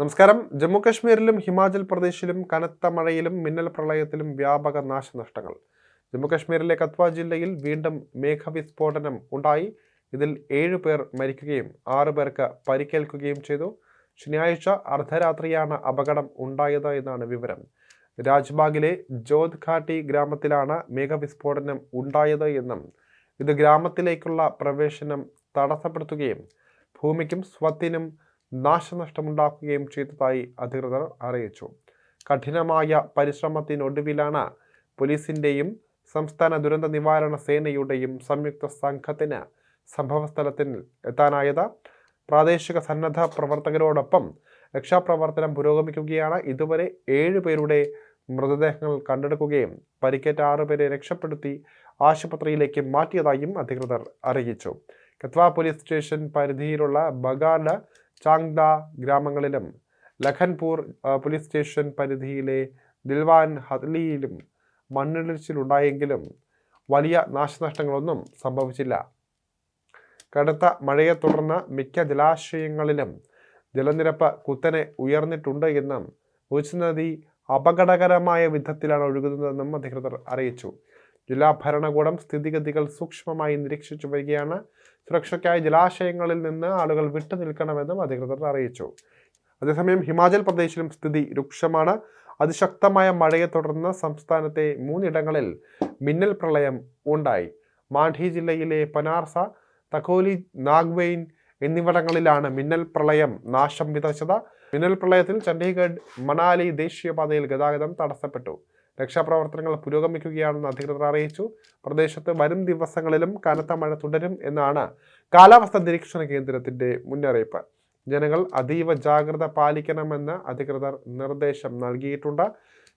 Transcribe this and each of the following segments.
നമസ്കാരം. ജമ്മു കശ്മീരിലും ഹിമാചൽ പ്രദേശിലും കനത്ത മഴയിലും മിന്നൽ പ്രളയത്തിലും വ്യാപക നാശനഷ്ടങ്ങൾ. ജമ്മു കശ്മീരിലെ കത്വ ജില്ലയിൽ വീണ്ടും മേഘവിസ്ഫോടനം ഉണ്ടായി. ഇതിൽ ഏഴു പേർ മരിക്കുകയും ആറു പേർക്ക് പരിക്കേൽക്കുകയും ചെയ്തു. ശനിയാഴ്ച അർദ്ധരാത്രിയാണ് അപകടം ഉണ്ടായത് എന്നാണ് വിവരം. രാജ്ബാഗിലെ ജോധ് ഘാട്ടി ഗ്രാമത്തിലാണ് മേഘവിസ്ഫോടനം ഉണ്ടായത് എന്നും ഇത് ഗ്രാമത്തിലേക്കുള്ള പ്രവേശനം തടസ്സപ്പെടുത്തുകയും ഭൂമിക്കും സ്വത്തിനും നാശനഷ്ടമുണ്ടാക്കുകയും ചെയ്തതായി അധികൃതർ അറിയിച്ചു. കഠിനമായ പരിശ്രമത്തിനൊടുവിലാണ് പോലീസിന്റെയും സംസ്ഥാന ദുരന്ത നിവാരണ സേനയുടെയും സംയുക്ത സംഘത്തിന് സംഭവസ്ഥലത്തിൽ എത്താനായത്. പ്രാദേശിക സന്നദ്ധ പ്രവർത്തകരോടൊപ്പം രക്ഷാപ്രവർത്തനം പുരോഗമിക്കുകയാണ്. ഇതുവരെ ഏഴ് പേരുടെ മൃതദേഹങ്ങൾ കണ്ടെടുക്കുകയും പരിക്കേറ്റ ആറുപേരെ രക്ഷപ്പെടുത്തി ആശുപത്രിയിലേക്ക് മാറ്റിയതായും അധികൃതർ അറിയിച്ചു. കത്വ പോലീസ് സ്റ്റേഷൻ പരിധിയിലുള്ള ബഗാഡ് ചാങ്ദ ഗ്രാമങ്ങളിലും ലഖൻപൂർ പോലീസ് സ്റ്റേഷൻ പരിധിയിലെ ദിൽവാൻ ഹദ്ലിയിലും മണ്ണിടിച്ചിലുണ്ടായെങ്കിലും വലിയ നാശനഷ്ടങ്ങളൊന്നും സംഭവിച്ചില്ല. കടുത്ത മഴയെ തുടർന്ന് മിക്ക ജലാശയങ്ങളിലും ജലനിരപ്പ് കുത്തനെ ഉയർന്നിട്ടുണ്ട് എന്നും ഉച്ച് നദി അപകടകരമായ വിധത്തിലാണ് ഒഴുകുന്നതെന്നും അധികൃതർ അറിയിച്ചു. ജില്ലാ ഭരണകൂടം സ്ഥിതിഗതികൾ സൂക്ഷ്മമായി നിരീക്ഷിച്ചു വരികയാണ്. സുരക്ഷയ്ക്കായി ജലാശയങ്ങളിൽ നിന്ന് ആളുകൾ വിട്ടു നിൽക്കണമെന്നും അധികൃതർ അറിയിച്ചു. അതേസമയം ഹിമാചൽ പ്രദേശിലും സ്ഥിതി രൂക്ഷമാണ്. അതിശക്തമായ മഴയെ തുടർന്ന് സംസ്ഥാനത്തെ മൂന്നിടങ്ങളിൽ മിന്നൽ പ്രളയം ഉണ്ടായി. മാണ്ഡി ജില്ലയിലെ പനാർസ തകോലി നാഗ്വെയിൻ എന്നിവിടങ്ങളിലാണ് മിന്നൽ പ്രളയം നാശം വിതച്ചത്. മിന്നൽ പ്രളയത്തിൽ ചണ്ഡീഗഡ് മണാലി ദേശീയപാതയിൽ ഗതാഗതം തടസ്സപ്പെട്ടു. രക്ഷാപ്രവർത്തനങ്ങൾ പുരോഗമിക്കുകയാണെന്ന് അധികൃതർ അറിയിച്ചു. പ്രദേശത്ത് വരും ദിവസങ്ങളിലും കനത്ത മഴ തുടരും എന്നാണ് കാലാവസ്ഥാ നിരീക്ഷണ കേന്ദ്രത്തിന്റെ മുന്നറിയിപ്പ്. ജനങ്ങൾ അതീവ ജാഗ്രത പാലിക്കണമെന്ന് അധികൃതർ നിർദ്ദേശം നൽകിയിട്ടുണ്ട്.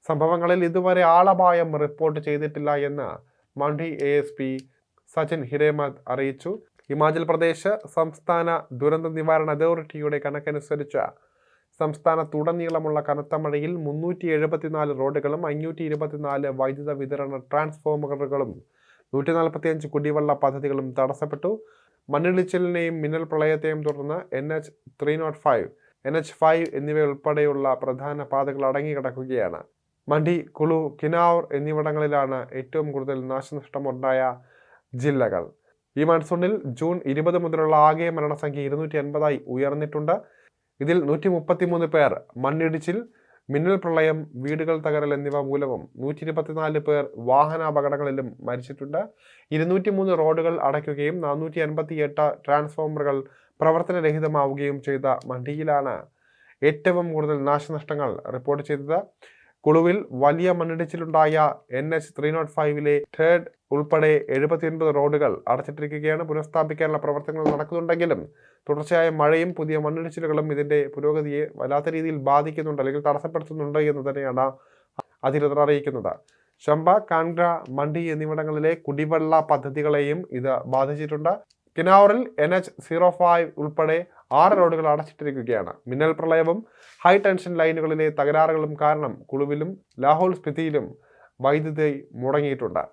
സംഭവങ്ങളിൽ ഇതുവരെ ആളപായം റിപ്പോർട്ട് ചെയ്തിട്ടില്ല എന്ന് Mandi A S P Sachin Hiremath അറിയിച്ചു. ഹിമാചൽ പ്രദേശ് സംസ്ഥാന ദുരന്ത നിവാരണ അതോറിറ്റിയുടെ കണക്കനുസരിച്ച് സംസ്ഥാനത്തുടനീളമുള്ള കനത്ത മഴയിൽ മുന്നൂറ്റി എഴുപത്തിനാല് റോഡുകളും അഞ്ഞൂറ്റി ഇരുപത്തിനാല് വൈദ്യുത വിതരണ ട്രാൻസ്ഫോമറുകളും നൂറ്റി നാൽപ്പത്തിയഞ്ച് കുടിവെള്ള പദ്ധതികളും തടസ്സപ്പെട്ടു. മണ്ണിടിച്ചിലിനെയും മിന്നൽ പ്രളയത്തെയും തുടർന്ന് N H three nought five N H five എന്നിവയുൾപ്പെടെയുള്ള പ്രധാന പാതകൾ അടങ്ങിക്കിടക്കുകയാണ്. മണ്ടി കുളു കിനാവൂർ എന്നിവിടങ്ങളിലാണ് ഏറ്റവും കൂടുതൽ നാശനഷ്ടമുണ്ടായ ജില്ലകൾ. ഈ മൺസൂണിൽ ജൂൺ ഇരുപത് മുതലുള്ള ആകെ മരണസംഖ്യ ഇരുന്നൂറ്റി എൺപതായി ഉയർന്നിട്ടുണ്ട്. ഇതിൽ നൂറ്റി മുപ്പത്തിമൂന്ന് പേർ മണ്ണിടിച്ചിൽ മിന്നൽ പ്രളയം വീടുകൾ തകരൽ എന്നിവ മൂലവും നൂറ്റി ഇരുപത്തിനാല് പേർ വാഹനാപകടങ്ങളിലും മരിച്ചിട്ടുണ്ട്. ഇരുന്നൂറ്റി മൂന്ന് റോഡുകൾ അടയ്ക്കുകയും നാനൂറ്റി അൻപത്തി എട്ട് ട്രാൻസ്ഫോമറുകൾ പ്രവർത്തനരഹിതമാവുകയും ചെയ്ത മണ്ടിയിലാണ് ഏറ്റവും കൂടുതൽ നാശനഷ്ടങ്ങൾ റിപ്പോർട്ട് ചെയ്തത്. കുളുവിൽ വലിയ മണ്ണിടിച്ചിലുണ്ടായ എൻ എച്ച് ത്രീ നോട്ട് ഫൈവിലെ തേർഡ് ഉൾപ്പെടെ എഴുപത്തിയൊൻപത് റോഡുകൾ അടച്ചിട്ടിരിക്കുകയാണ്. പുനഃസ്ഥാപിക്കാനുള്ള പ്രവർത്തനങ്ങൾ നടക്കുന്നുണ്ടെങ്കിലും തുടർച്ചയായ മഴയും പുതിയ മണ്ണിടിച്ചിലുകളും ഇതിന്റെ പുരോഗതിയെ വല്ലാത്ത രീതിയിൽ ബാധിക്കുന്നുണ്ട് അല്ലെങ്കിൽ തടസ്സപ്പെടുത്തുന്നുണ്ട് എന്ന് തന്നെയാണ് അധികൃതർ അറിയിക്കുന്നത്. ചമ്പ കാൻഗ്ര മണ്ഡി എന്നിവിടങ്ങളിലെ കുടിവെള്ള പദ്ധതികളെയും ഇത് ബാധിച്ചിട്ടുണ്ട്. കിനൌറിൽ എൻ എച്ച് സീറോ ഫൈവ് ഉൾപ്പെടെ ആറ് റോഡുകൾ അടച്ചിട്ടിരിക്കുകയാണ്. മിന്നൽ പ്രളയവും ഹൈ ടെൻഷൻ ലൈനുകളിലെ തകരാറുകളും കാരണം കുളുവിലും ലാഹോൾ സ്പിതിയിലും വൈദ്യുതി മുടങ്ങിയിട്ടുണ്ട്.